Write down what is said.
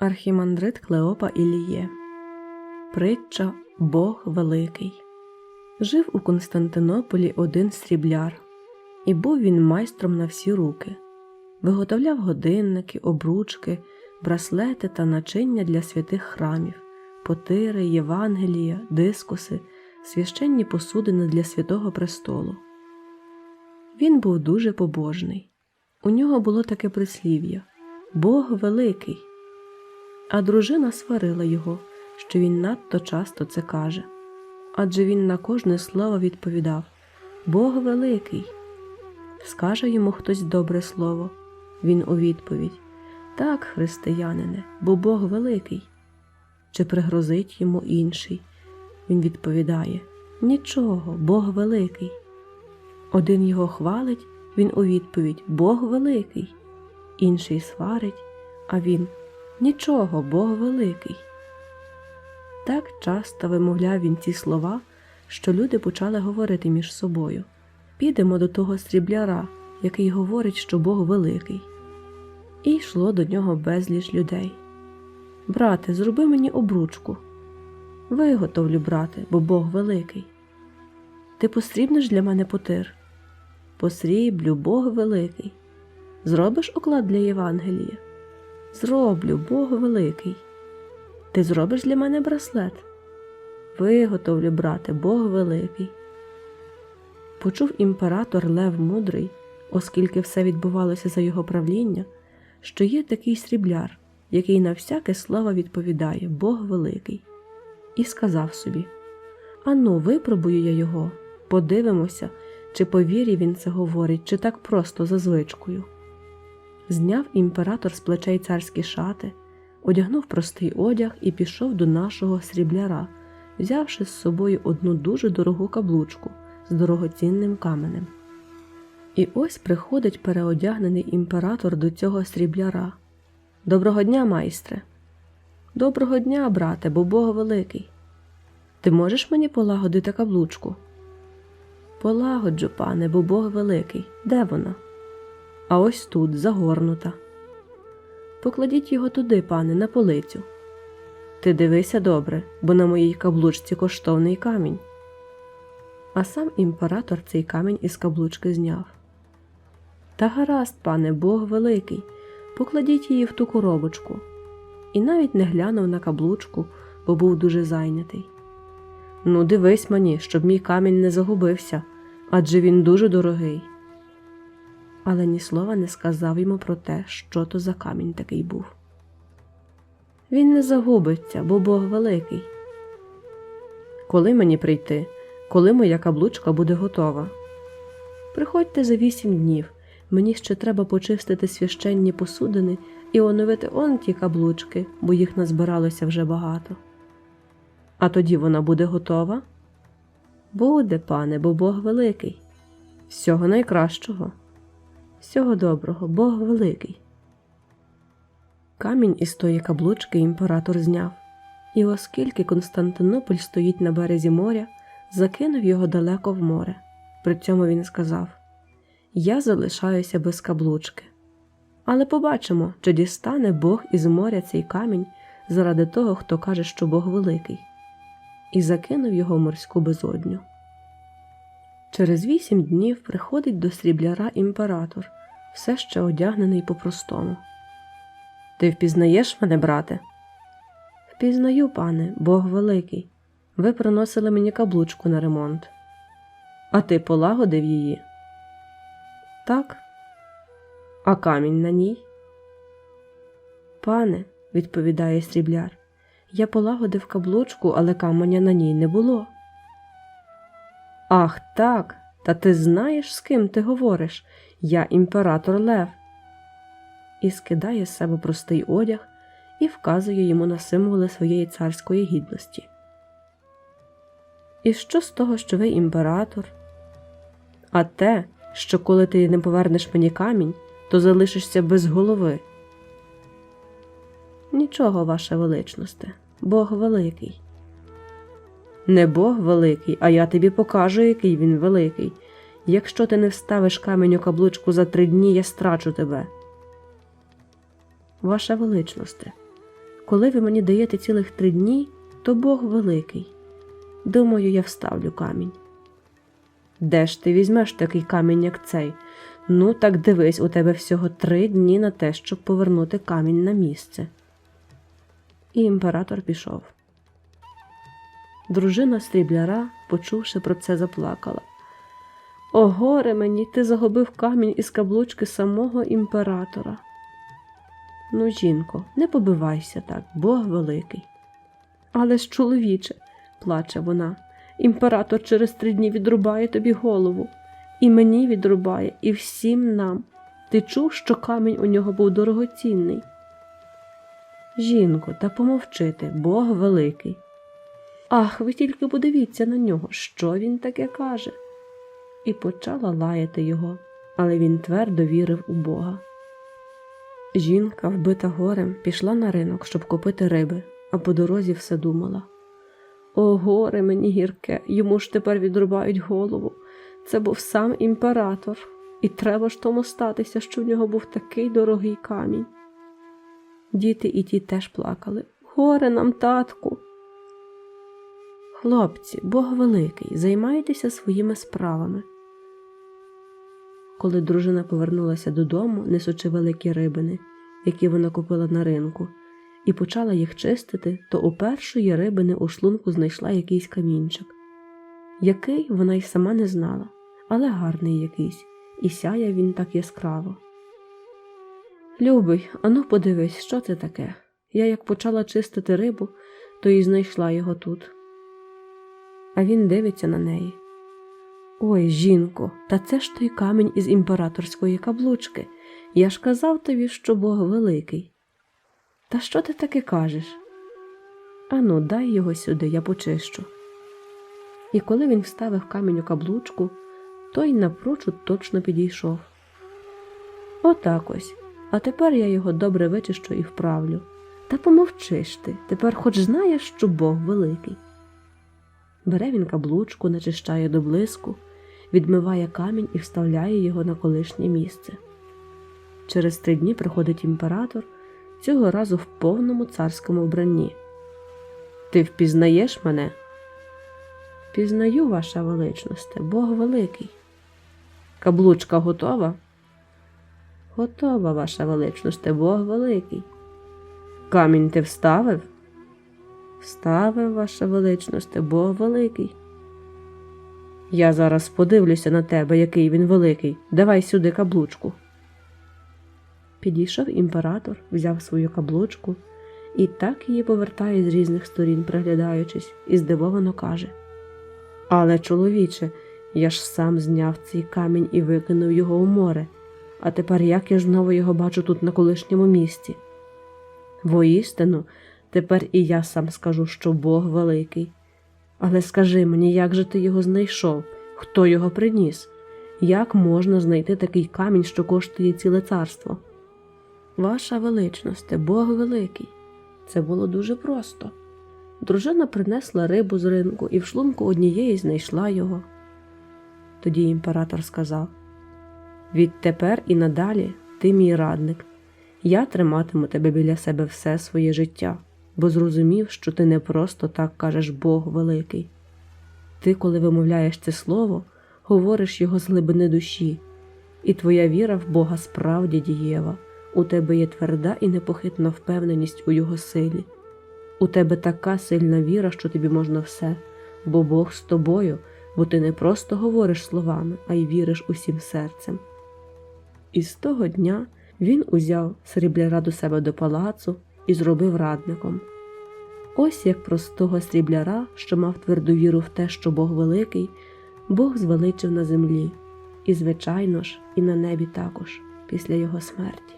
Архімандрит Клеопа Іліє Притча Бог Великий. Жив у Константинополі один срібляр, і був він майстром на всі руки. Виготовляв годинники, обручки, браслети та начиння для святих храмів, потири, Євангелія, дискуси, священні посудини для святого престолу. Він був дуже побожний. У нього було таке прислів'я Бог великий. А дружина сварила його, що він надто часто це каже. Адже він на кожне слово відповідав Бог великий. Скаже йому хтось добре слово. Він у відповідь Так, християнине, бо Бог великий. Чи пригрозить йому інший? Він відповідає Нічого, Бог великий. Один його хвалить, він у відповідь Бог великий, інший сварить, а він Нічого, Бог великий. Так часто вимовляв він ці слова, що люди почали говорити між собою підемо до того срібляра, який говорить, що Бог великий. І йшло до нього безліч людей. Брате, зроби мені обручку. Виготовлю, брате, бо Бог великий. Ти посрібнеш для мене потир? Посріблю, Бог великий. Зробиш оклад для Євангелія? Зроблю, Бог великий. Ти зробиш для мене браслет? Виготовлю, брате, Бог великий. Почув імператор Лев Мудрий, оскільки все відбувалося за його правління, що є такий срібляр, який на всяке слово відповідає Бог великий, і сказав собі: Ану, випробую я його, подивимося, чи по вірі він це говорить, чи так просто за звичкою. Зняв імператор з плечей царські шати, одягнув простий одяг і пішов до нашого срібляра, взявши з собою одну дуже дорогу каблучку з дорогоцінним каменем. І ось приходить переодягнений імператор до цього срібляра. Доброго дня, майстре. Доброго дня, брате, бо Бог великий. Ти можеш мені полагодити каблучку? Полагоджу, пане, бо Бог великий. Де вона? А ось тут, загорнута. Покладіть його туди, пане, на полицю. Ти дивися добре, бо на моїй каблучці коштовний камінь. А сам імператор цей камінь із каблучки зняв. Та гаразд, пане, Бог великий, покладіть її в ту коробочку. І навіть не глянув на каблучку, бо був дуже зайнятий. Ну, дивись мені, щоб мій камінь не загубився, адже він дуже дорогий. Але ні слова не сказав йому про те, що то за камінь такий був. Він не загубиться, бо Бог великий. Коли мені прийти, коли моя каблучка буде готова? Приходьте за вісім днів. Мені ще треба почистити священні посудини і оновити он ті каблучки, бо їх назбиралося вже багато. А тоді вона буде готова? Буде, пане, бо Бог великий. Всього найкращого. Всього доброго, Бог великий. Камінь із тої каблучки імператор зняв, і оскільки Константинополь стоїть на березі моря, закинув його далеко в море. При цьому він сказав Я залишаюся без каблучки. Але побачимо, чи дістане Бог із моря цей камінь заради того, хто каже, що Бог великий, і закинув його в морську безодню. Через вісім днів приходить до срібляра імператор, все ще одягнений по-простому. Ти впізнаєш мене, брате? Впізнаю, пане, Бог великий. Ви приносили мені каблучку на ремонт. А ти полагодив її? Так. А камінь на ній? Пане, відповідає срібляр, я полагодив каблучку, але каменя на ній не було. Ах, так, та ти знаєш, з ким ти говориш? Я імператор Лев. І скидає з себе простий одяг і вказує йому на символи своєї царської гідності. І що з того, що ви імператор? А те, що коли ти не повернеш мені камінь, то залишишся без голови. Нічого, ваше величносте, Бог великий. Не Бог великий, а я тобі покажу, який він великий. Якщо ти не вставиш камінь у каблучку за три дні, я страчу тебе. Ваше величносте, коли ви мені даєте цілих три дні, то Бог великий. Думаю, я вставлю камінь. Де ж ти візьмеш такий камінь, як цей? Ну, так дивись, у тебе всього три дні на те, щоб повернути камінь на місце. І імператор пішов. Дружина срібляра, почувши про це, заплакала. О, горе мені, ти загубив камінь із каблучки самого імператора. Ну, жінко, не побивайся так, Бог великий. Але ж, чоловіче, плаче вона, імператор через три дні відрубає тобі голову, і мені відрубає, і всім нам. Ти чув, що камінь у нього був дорогоцінний? Жінко, та помовчити, Бог великий. Ах, ви тільки подивіться на нього, що він таке каже. І почала лаяти його, але він твердо вірив у Бога. Жінка, вбита горем, пішла на ринок, щоб купити риби, а по дорозі все думала. О, горе мені гірке, йому ж тепер відрубають голову. Це був сам імператор, і треба ж тому статися, що в нього був такий дорогий камінь. Діти і ті теж плакали. Горе нам, татку. Хлопці, Бог великий, займайтеся своїми справами. Коли дружина повернулася додому, несучи великі рибини, які вона купила на ринку, і почала їх чистити, то у першої рибини у шлунку знайшла якийсь камінчик. Який вона й сама не знала, але гарний якийсь, і сяє він так яскраво. Любий, ану подивись, що це таке. Я як почала чистити рибу, то і знайшла його тут. А він дивиться на неї. Ой, жінко, та це ж той камінь із імператорської каблучки. Я ж казав тобі, що Бог великий. Та що ти таке кажеш? Ану, дай його сюди, я почищу. І коли він вставив камінь у каблучку, той напрочуд точно підійшов. Отак ось. А тепер я його добре вичищу і вправлю. Та помовчиш ти, тепер хоч знаєш, що Бог великий. Бере він каблучку, начищає до блиску, відмиває камінь і вставляє його на колишнє місце. Через три дні приходить імператор, цього разу в повному царському вбранні. Ти впізнаєш мене? Пізнаю, ваша величність, Бог великий. Каблучка готова? Готова, ваша величність, Бог великий. Камінь ти вставив? Вставив, ваша величність, Бог великий. Я зараз подивлюся на тебе, який він великий. Давай сюди каблучку. Підійшов імператор, взяв свою каблучку і так її повертає з різних сторін, приглядаючись, і здивовано каже Але, чоловіче, я ж сам зняв цей камінь і викинув його у море, а тепер як я знову його бачу тут на колишньому місці? Воістину, тепер і я сам скажу, що Бог великий. Але скажи мені, як же ти його знайшов? Хто його приніс? Як можна знайти такий камінь, що коштує ціле царство? Ваша величність, Бог великий. Це було дуже просто. Дружина принесла рибу з ринку і в шлунку однієї знайшла його. Тоді імператор сказав Відтепер і надалі ти мій радник. Я триматиму тебе біля себе все своє життя, бо зрозумів, що ти не просто так кажеш Бог великий. Ти, коли вимовляєш це слово, говориш його з глибини душі, і твоя віра в Бога справді дієва. У тебе є тверда і непохитна впевненість у Його силі. У тебе така сильна віра, що тобі можна все, бо Бог з тобою, бо ти не просто говориш словами, а й віриш усім серцем. І з того дня він узяв срібляра до себе до палацу і зробив радником. Ось як простого срібляра, що мав тверду віру в те, що Бог великий, Бог звеличив на землі, і, звичайно ж, і на небі також, після його смерті.